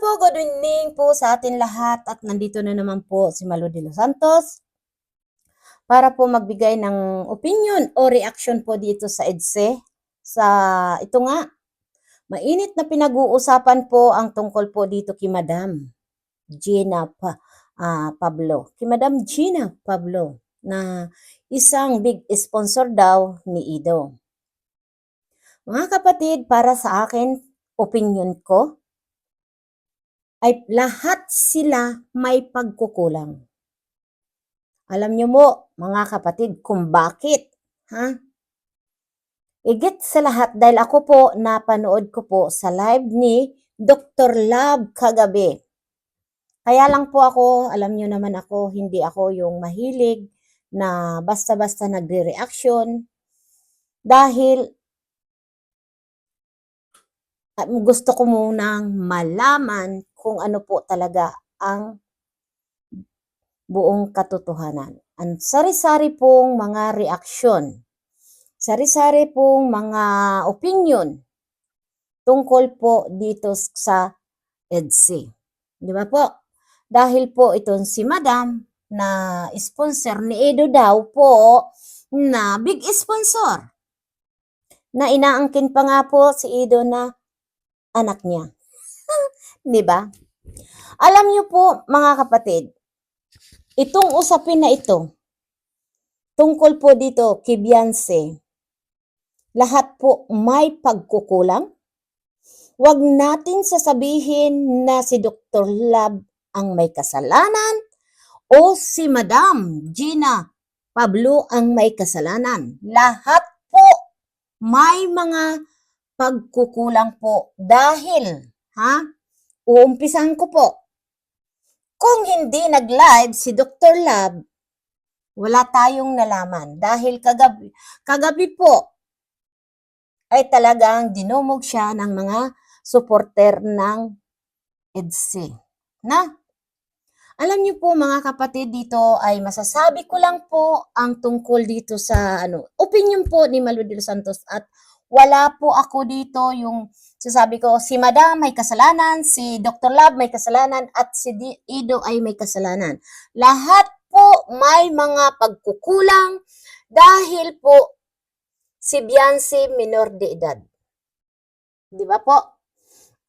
po, good evening po sa atin lahat at nandito na naman po si Malo de los Santos para po magbigay ng opinion o reaction po dito sa EDSE sa ito nga mainit na pinag-uusapan po ang tungkol po dito kay Madam Gina pa, ah, Pablo. Kay Madam Gina Pablo na isang big sponsor daw ni Ido. Mga kapatid, para sa akin, opinion ko, ay lahat sila may pagkukulang. Alam niyo mo, mga kapatid, kung bakit, ha? Igit sa lahat dahil ako po napanood ko po sa live ni Dr. Love kagabi. Kaya lang po ako, alam niyo naman ako, hindi ako yung mahilig na basta-basta nagre-reaction dahil at gusto ko munang malaman kung ano po talaga ang buong katotohanan. Ang sari-sari pong mga reaksyon, sari-sari pong mga opinion tungkol po dito sa EDSI. Di ba po? Dahil po itong si Madam na sponsor ni Edo daw po na big sponsor na inaangkin pa nga po si Edo na anak niya. 'Di ba? Alam niyo po, mga kapatid, itong usapin na ito, tungkol po dito kay Beyonce, lahat po may pagkukulang. Huwag natin sasabihin na si Dr. Love ang may kasalanan o si Madam Gina Pablo ang may kasalanan. Lahat po may mga pagkukulang po dahil, ha? Uumpisahan ko po. Kung hindi nag-live si Dr. Love, wala tayong nalaman dahil kagabi, kagabi po ay talagang dinumog siya ng mga supporter ng EDSI. Na? Alam niyo po mga kapatid dito ay masasabi ko lang po ang tungkol dito sa ano, opinion po ni los Santos at wala po ako dito yung sasabi ko si Madam may kasalanan, si Dr. Love may kasalanan at si Ido ay may kasalanan. Lahat po may mga pagkukulang dahil po si Beyonce minor de edad. Di ba po?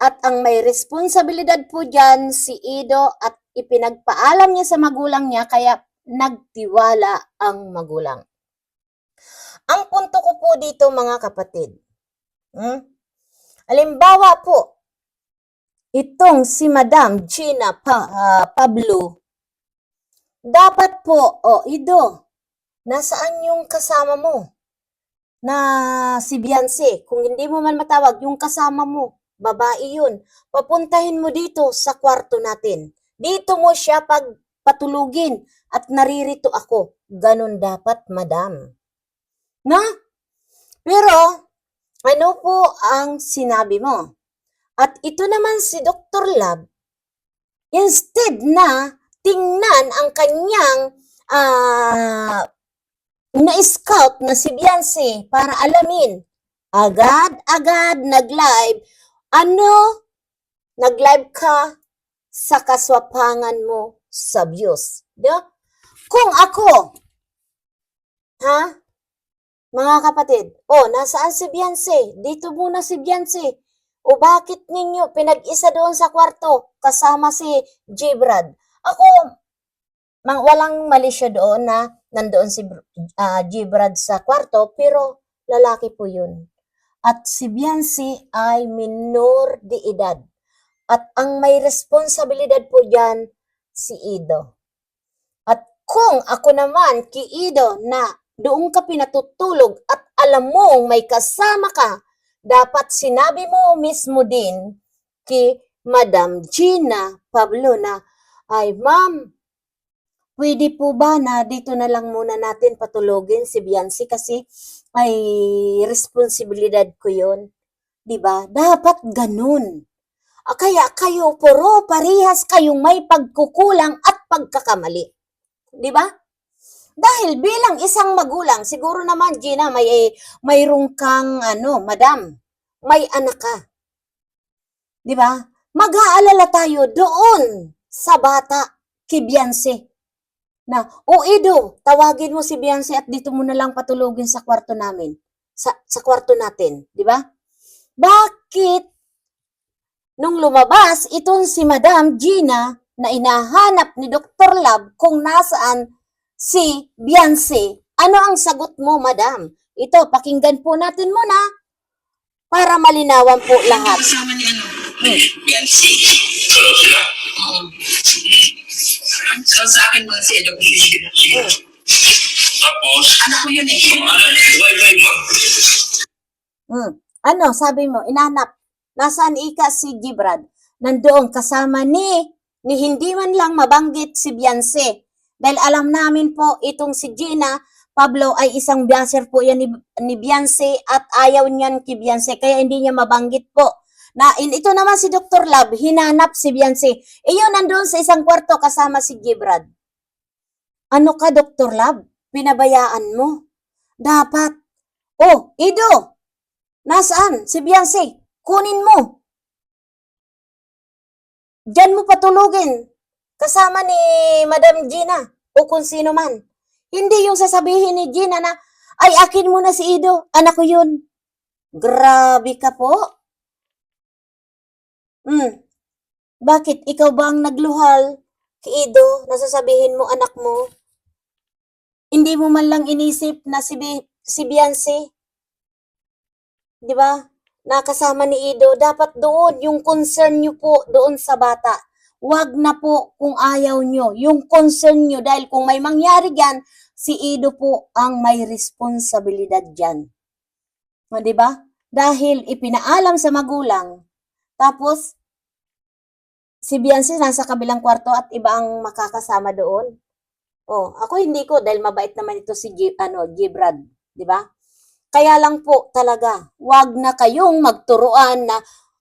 At ang may responsibilidad po dyan si Ido at ipinagpaalam niya sa magulang niya kaya nagtiwala ang magulang. Ang punto ko po dito mga kapatid, hmm? alimbawa po, itong si Madam Gina pa, ah, Pablo, dapat po, o oh, Ido, nasaan yung kasama mo? Na si Beyonce, kung hindi mo man matawag, yung kasama mo, babae yun, papuntahin mo dito sa kwarto natin. Dito mo siya pagpatulugin at naririto ako. Ganon dapat, madam. Na? Pero, ano po ang sinabi mo? At ito naman si Dr. Lab, instead na tingnan ang kanyang ah, na-scout na si Beyonce para alamin, agad-agad nag-live, ano, nag-live ka sa kaswapangan mo sa views. Di ba? Kung ako, ha, mga kapatid, oh, nasaan si Beyonce? Dito muna si Beyonce. O bakit ninyo pinag-isa doon sa kwarto kasama si J-Brad? Ako, mang, walang mali siya doon na nandoon si uh, J-Brad sa kwarto, pero lalaki po yun. At si Beyonce ay minor de edad. At ang may responsibilidad po dyan, si Ido. At kung ako naman, ki Ido, na doon ka pinatutulog at alam mong may kasama ka, dapat sinabi mo mismo din ki Madam Gina Pablo na, ay ma'am, pwede po ba na dito na lang muna natin patulogin si Beyonce kasi ay responsibilidad ko 'di ba? Dapat ganun. Ah, Kaya kayo puro parehas kayong may pagkukulang at pagkakamali. 'Di ba? Dahil bilang isang magulang, siguro naman Gina may mayroong kang ano, madam, may anak ka. 'Di ba? mag-aalala tayo doon sa bata, kay. Na, o Edo, tawagin mo si Beyonce at dito mo na lang patulogin sa kwarto namin. Sa, sa kwarto natin, di ba? Bakit nung lumabas itong si Madam Gina na inahanap ni Dr. Love kung nasaan si Beyonce, ano ang sagot mo, Madam? Ito, pakinggan po natin muna para malinawan po lahat. Kasama ni ano? Beyonce. Solo sila. Oo. So sa akin mga si Edo Tapos, Anak ko yun eh. why, why, ma? Hmm. Ano, sabi mo, inanap. Nasaan ika si Gibrad? Nandoon kasama ni, ni hindi man lang mabanggit si Beyonce. Dahil alam namin po, itong si Gina, Pablo ay isang biaser po yan ni, ni Beyonce at ayaw niyan kay Beyonce. Kaya hindi niya mabanggit po. Na, in, ito naman si Dr. Love, hinanap si Beyonce. Iyon, nandoon sa isang kwarto kasama si Gibrad. Ano ka, Dr. Love? Pinabayaan mo. Dapat. Oh, Ido, Nasaan? Si Beyonce. Kunin mo. Diyan mo patulugin. Kasama ni Madam Gina o kung sino man. Hindi yung sasabihin ni Gina na, ay akin mo na si Ido. Anak ko yun. Grabe ka po. Hmm. Bakit? Ikaw ba ang nagluhal kay Ido na sasabihin mo anak mo? Hindi mo man lang inisip na si, Bi- si Beyonce 'di ba? Nakasama ni Ido, dapat doon yung concern nyo po doon sa bata. Huwag na po kung ayaw nyo, yung concern nyo dahil kung may mangyari diyan, si Ido po ang may responsibilidad diyan. O, ba? Dahil ipinaalam sa magulang, tapos si Beyonce nasa kabilang kwarto at iba ang makakasama doon. Oh, ako hindi ko dahil mabait naman ito si G, ano, Gibrad, 'di ba? Kaya lang po talaga, wag na kayong magturuan na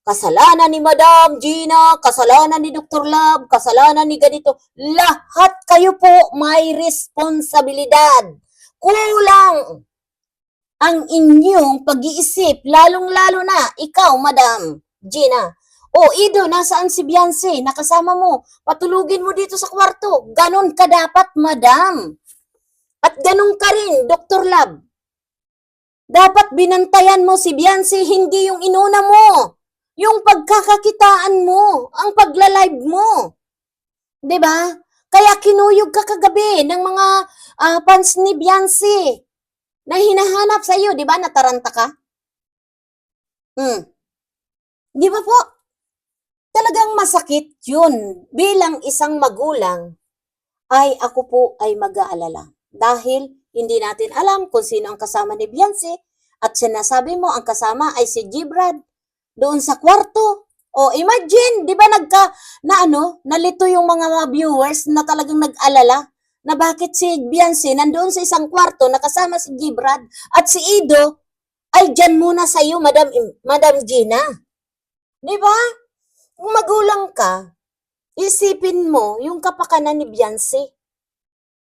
kasalanan ni Madam Gina, kasalanan ni Dr. Love, kasalanan ni ganito. Lahat kayo po may responsibilidad. Kulang ang inyong pag-iisip, lalong-lalo na ikaw, Madam Gina. O, Ido, nasaan si Beyonce? Nakasama mo. Patulugin mo dito sa kwarto. Ganon ka dapat, Madam. At ganon ka rin, Dr. Love. Dapat binantayan mo si Beyonce, hindi yung inuna mo. Yung pagkakakitaan mo, ang pagla-live mo. 'Di ba? Kaya kinuyog ka kagabi ng mga ah, fans ni Beyonce na hinahanap sa iyo, 'di ba? Nataranta ka? Hmm. 'Di ba po? Talagang masakit 'yun. Bilang isang magulang ay ako po ay mag-aalala dahil hindi natin alam kung sino ang kasama ni Beyonce at sinasabi mo ang kasama ay si Gibrad doon sa kwarto. O imagine, 'di ba nagka na ano, nalito yung mga viewers na talagang nag-alala na bakit si Beyonce nandoon sa isang kwarto nakasama si Gibrad at si Ido ay diyan muna sa iyo, Madam Madam Gina. 'Di ba? Kung magulang ka, isipin mo yung kapakanan ni Beyonce.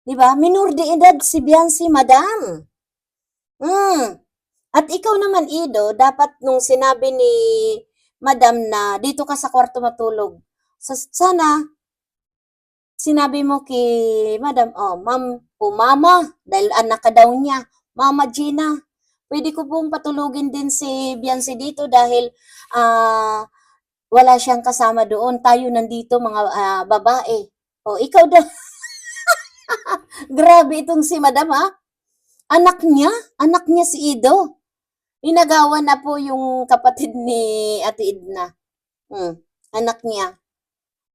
'Di ba? Minor de edad si Beyonce, madam. Hmm. At ikaw naman, Ido, dapat nung sinabi ni madam na dito ka sa kwarto matulog, sa- sana sinabi mo kay madam, oh, ma'am, o mama, dahil anak ka daw niya, mama Gina, pwede ko pong patulugin din si Beyonce dito dahil ah wala siyang kasama doon. Tayo nandito mga ah, babae. O, ikaw daw. Grabe itong si Madam ha. Anak niya, anak niya si Ido. Inagawan na po yung kapatid ni Ate Edna. Hmm, anak niya.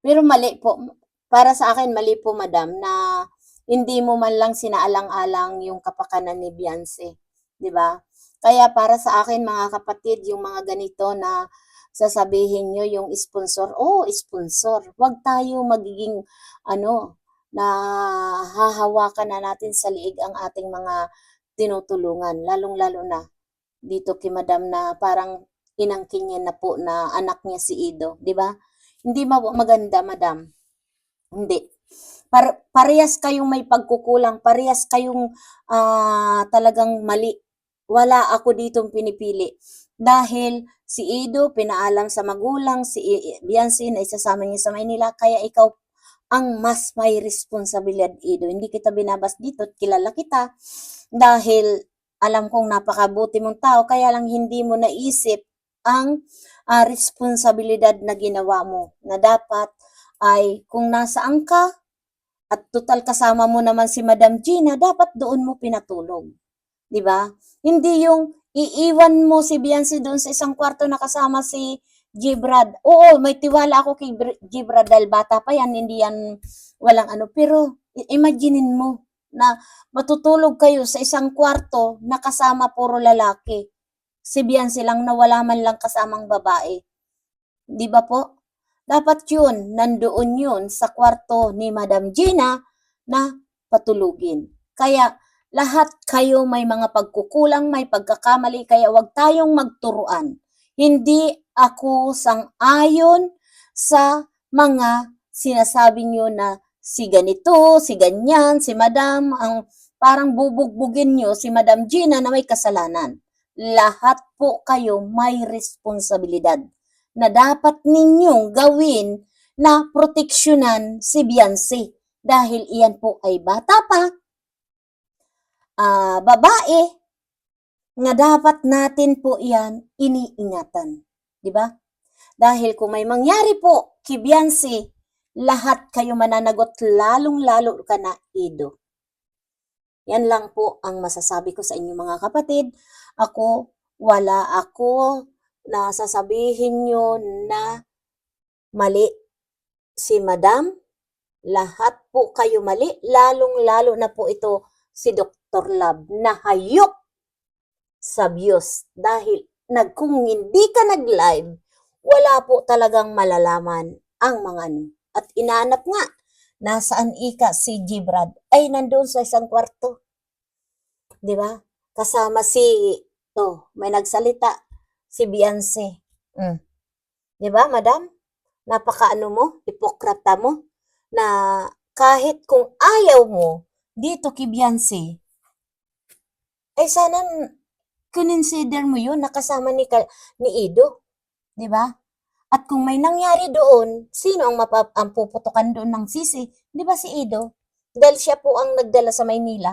Pero mali po. Para sa akin, mali po, Madam, na hindi mo man lang sinaalang-alang yung kapakanan ni Beyonce. 'Di ba? Kaya para sa akin, mga kapatid, yung mga ganito na sasabihin nyo yung sponsor, oh, sponsor. Huwag tayo magiging, ano, na hahawakan na natin sa liig ang ating mga tinutulungan, lalong-lalo na dito kay Madam na parang inangkin niya na po na anak niya si Ido, di ba? Hindi ma- maganda, Madam. Hindi. Par- parehas kayong may pagkukulang, parehas kayong ah, talagang mali. Wala ako ditong pinipili. dahil si Ido pinaalam sa magulang, si I- Biancy na isasama niya sa Maynila, kaya ikaw ang mas may responsibilidad, Ido. Hindi kita binabas dito, kilala kita, dahil alam kong napakabuti mong tao, kaya lang hindi mo naisip ang ah, responsibilidad na ginawa mo, na dapat ay kung nasaan ka, at total kasama mo naman si Madam Gina, dapat doon mo pinatulog. 'Di ba? Hindi yung iiwan mo si Biancy doon sa isang kwarto na kasama si Gibrad. Oo, may tiwala ako kay Br- Gibrad dahil bata pa yan, hindi yan walang ano. Pero imaginein mo na matutulog kayo sa isang kwarto na kasama puro lalaki. Si Biancy lang na man lang kasamang babae. Di ba po? Dapat yun, nandoon yun sa kwarto ni Madam Gina na patulugin. Kaya lahat kayo may mga pagkukulang, may pagkakamali, kaya wag tayong magturuan. Hindi ako sang-ayon sa mga sinasabi nyo na si ganito, si ganyan, si madam, ang parang bubugbugin nyo si Madam Gina na may kasalanan. Lahat po kayo may responsibilidad na dapat ninyong gawin na proteksyonan si Beyonce dahil iyan po ay bata pa, ah, babae, nga dapat natin po iyan iniingatan. Ba? Dahil kung may mangyari po kay Beyonce, lahat kayo mananagot lalong-lalo ka na Ido. Yan lang po ang masasabi ko sa inyo mga kapatid. Ako, wala ako na sasabihin nyo na mali si Madam. Lahat po kayo mali, lalong-lalo na po ito si Dr. Love na hayop sa Diyos. Dahil nag, kung hindi ka nag-live, wala po talagang malalaman ang mga ano. At inaanap nga, nasaan ika si Gibrad? Ay, nandoon sa isang kwarto. Di ba? Kasama si, to, may nagsalita, si Beyonce. Mm. Di ba, madam? Napakaano mo, hipokrata mo, na kahit kung ayaw mo, dito kay Beyonce, ay sana consider mo yun, nakasama ni, ni Ido. Di ba? At kung may nangyari doon, sino ang, mapap- ang puputukan doon ng sisi? Di ba si Ido? Dahil siya po ang nagdala sa Maynila,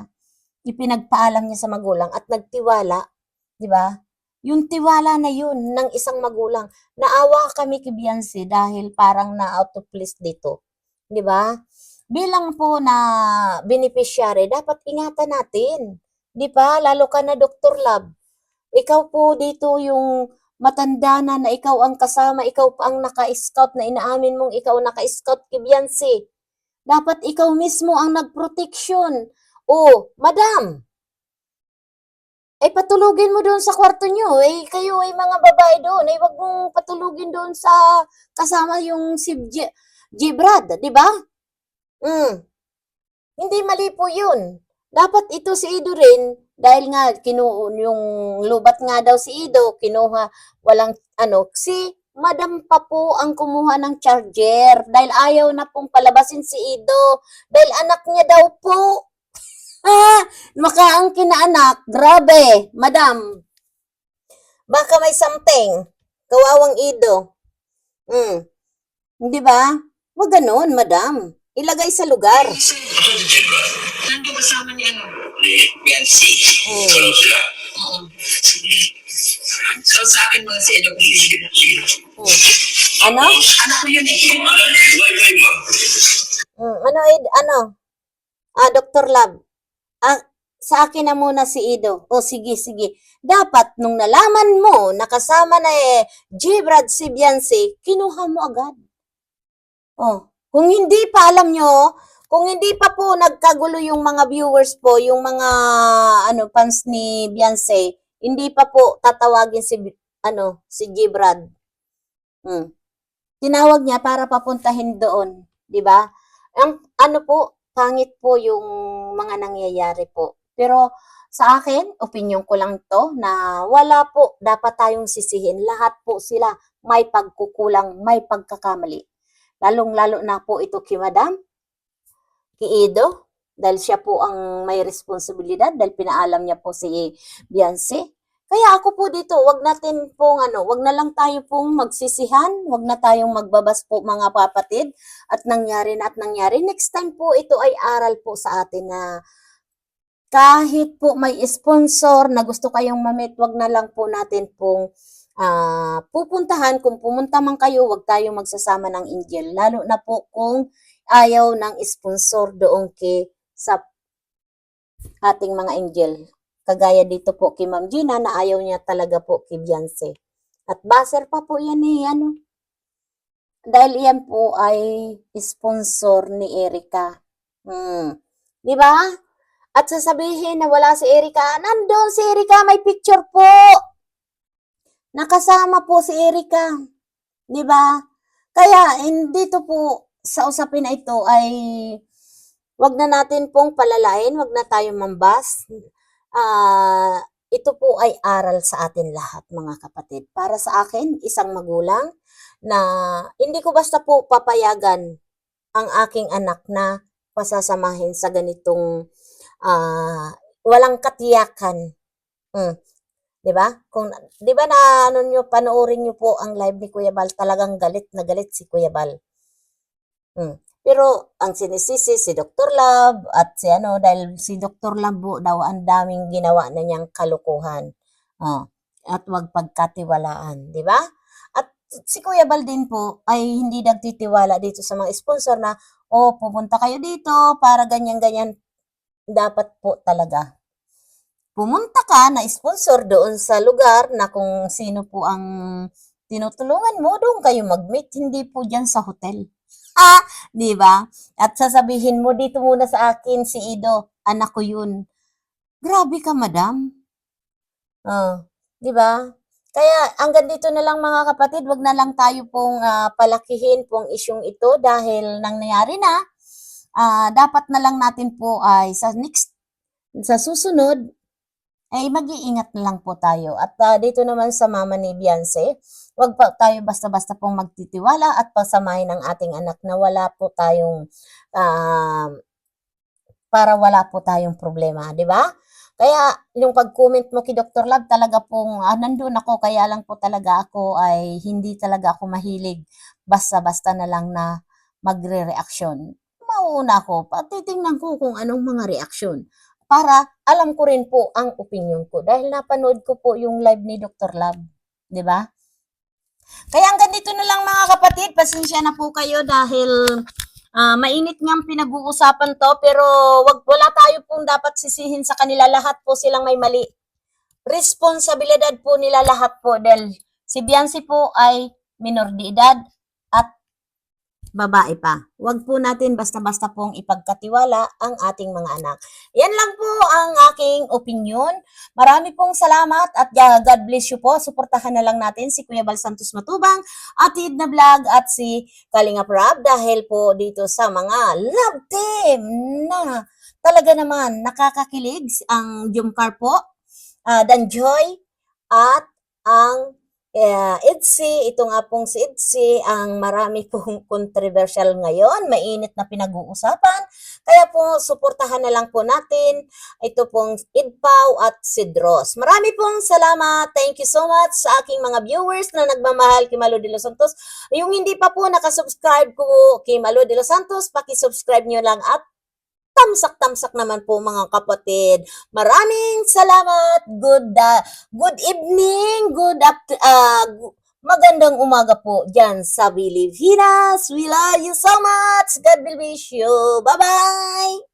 ipinagpaalam niya sa magulang at nagtiwala, di ba? Yung tiwala na yun ng isang magulang. Naawa kami kay Beyonce dahil parang na-out of place dito. Di ba? Bilang po na beneficiary, dapat ingatan natin. Di ba? Lalo ka na Dr. Love. Ikaw po dito yung matanda na na ikaw ang kasama, ikaw pa ang naka-scout na inaamin mong ikaw naka-scout Beyonce. Dapat ikaw mismo ang nag-protection. Oh, madam, ay patulugin mo doon sa kwarto nyo. Eh, kayo ay mga babae doon. Ay, wag mong patulugin doon sa kasama yung si G- Gibrad, di ba? Mm. Hindi mali po yun. Dapat ito si Ido rin, dahil nga kinu yung lubat nga daw si Ido, kinuha, walang ano, si Madam pa po ang kumuha ng charger dahil ayaw na pong palabasin si Ido dahil anak niya daw po. Ah, maka ang kinaanak, grabe, madam. Baka may something. Kawawang Ido. Mm. Di ba? Wag ganun, madam. Ilagay sa lugar. Nandun kasama ni ano? Ni Biancy. Hmm. Ano sila? Oo. So sa akin mga si Edo. Mm. Ano? Anak ko yun eh. Ano? Ma'am? Mm, ano, Id, ano? Ah, Dr. Lab. Ah, sa akin na muna si Ido. O, sige, sige. Dapat, nung nalaman mo, nakasama na eh, Gibrad si Beyonce, kinuha mo agad. Oh, kung hindi pa alam nyo, kung hindi pa po nagkagulo yung mga viewers po, yung mga ano fans ni Beyonce, hindi pa po tatawagin si ano si Gibrad. Hmm. Tinawag niya para papuntahin doon, 'di ba? Ang ano po, pangit po yung mga nangyayari po. Pero sa akin, opinion ko lang to na wala po dapat tayong sisihin. Lahat po sila may pagkukulang, may pagkakamali. Lalong-lalo na po ito kay Madam, kay Ido, dahil siya po ang may responsibilidad dahil pinaalam niya po si Beyonce. Kaya ako po dito, wag natin pong ano, wag na lang tayo pong magsisihan, wag na tayong magbabas po mga kapatid at nangyari na at nangyari. Next time po ito ay aral po sa atin na kahit po may sponsor na gusto kayong mamit, wag na lang po natin pong ah, pupuntahan. Kung pumunta man kayo, wag tayong magsasama ng angel. Lalo na po kung ayaw ng sponsor doon kay sa ating mga angel. Kagaya dito po kay Ma'am Gina na ayaw niya talaga po kay Beyonce. At baser pa po yan eh, ano. Dahil yan po ay sponsor ni Erika. Hmm. Di ba? At sasabihin na wala si Erika, nandun si Erika, may picture po. Nakasama po si Erika. Di ba? Kaya, hindi to po sa usapin na ito ay wag na natin pong palalain, wag na tayo mambas. Ah, ito po ay aral sa atin lahat, mga kapatid. Para sa akin, isang magulang na hindi ko basta po papayagan ang aking anak na pasasamahin sa ganitong ah, walang katiyakan. Mm. 'Di ba? Kung 'di ba na ano niyo panoorin niyo po ang live ni Kuya Bal, talagang galit na galit si Kuya Bal. Mm. Pero ang sinisisi si Dr. Love at si ano dahil si Dr. Love daw ang daming ginawa na niyang kalukuhan. Oh, at wag pagkatiwalaan, 'di ba? At si Kuya Bal din po ay hindi nagtitiwala dito sa mga sponsor na oh pupunta kayo dito para ganyan-ganyan. Dapat po talaga pumunta ka na sponsor doon sa lugar na kung sino po ang tinutulungan mo, doon kayo mag-meet, hindi po dyan sa hotel. Di ba? At sasabihin mo, dito muna sa akin si Ido, anak ko yun. Grabe ka, madam. Oh, di ba? Kaya hanggang dito na lang mga kapatid, wag na lang tayo pong ah, palakihin pong isyong ito dahil nangyayari na. Ah, dapat na lang natin po ay sa next sa susunod ay mag-iingat lang po tayo. At ah, dito naman sa mama ni Beyonce, wag pa tayo basta-basta pong magtitiwala at pasamahin ang ating anak na wala po tayong ah, para wala po tayong problema, di ba? Kaya yung pag-comment mo kay Dr. Love talaga pong ah, nandun ako kaya lang po talaga ako ay hindi talaga ako mahilig basta-basta na lang na magre-reaksyon. Mauuna ako, patitingnan ko kung anong mga reaksyon para alam ko rin po ang opinion ko dahil napanood ko po yung live ni Dr. Love, 'di ba? Kaya hanggang dito na lang mga kapatid, pasensya na po kayo dahil ah, mainit nga ang pinag-uusapan to pero wag wala tayo pong dapat sisihin sa kanila lahat po silang may mali. Responsibilidad po nila lahat po dahil si Beyonce po ay minor de edad babae pa. Huwag po natin basta-basta pong ipagkatiwala ang ating mga anak. Yan lang po ang aking opinion. Marami pong salamat at God bless you po. Suportahan na lang natin si Kuya Bal Santos Matubang, Atid na Vlog at si Kalinga Prab dahil po dito sa mga love team na talaga naman nakakakilig ang Jumcar po, uh, Danjoy at ang eh, Itzy, ito nga pong si Itzy, ang marami pong controversial ngayon, mainit na pinag-uusapan. Kaya po, suportahan na lang po natin ito pong Idpaw at Sidros. Marami pong salamat. Thank you so much sa aking mga viewers na nagmamahal kay Malo de los Santos. Yung hindi pa po nakasubscribe ko kay Malo de los Santos, pakisubscribe nyo lang at tamsak-tamsak naman po mga kapatid. Maraming salamat. Good uh, good evening, good after, uh, magandang umaga po diyan sa Pilipinas. We love you so much. God bless you. Bye-bye.